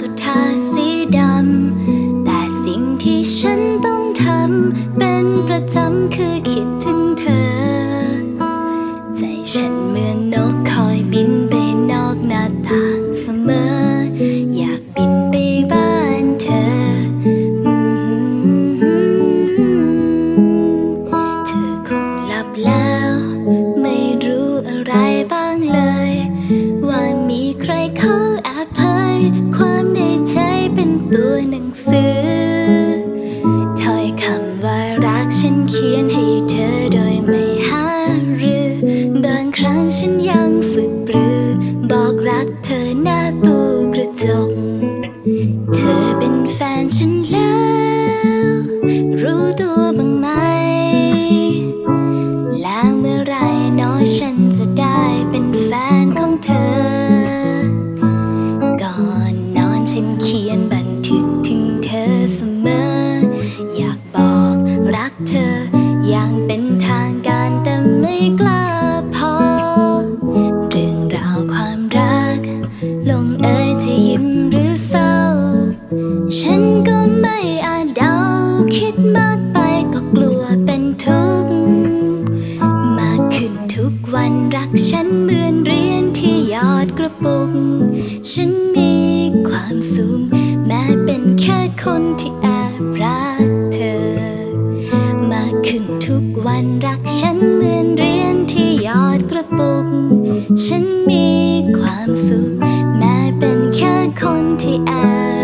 ก็ทาสีดำ แต่สิ่งที่ฉันต้องทำเป็นประจำคือคิดถึง ตัวหนังสือถอยคำว่ารักฉันเขียนให้เธอโดยไม่หารือบางครั้งฉันยังฝึกปรือ บอกรักเธอหน้าตู้กระจก เธอเป็นแฟนฉันแล้ว รู้ตัวบ้างไหม แล้วเมื่อไรน้อยฉันจะ อย่างเป็นทางการแต่ไม่กล้าพอ เรื่องราวความรัก ลงเอยที่ยิ้มหรือเศร้า ฉันก็ไม่อาจเดาคิดมากไปก็กลัวเป็นทุกข์มากขึ้นทุกวันรักฉันเหมือนเรียญที่ยอดกระปุก ฉันมีความสุขแม้เป็นแค่คนที่แอบรัก ขึ้นทุกวันรักฉันเหมือนเรียนที่ยอดกระปุก ฉันมีความสุข แม้เป็นแค่คนที่แอบ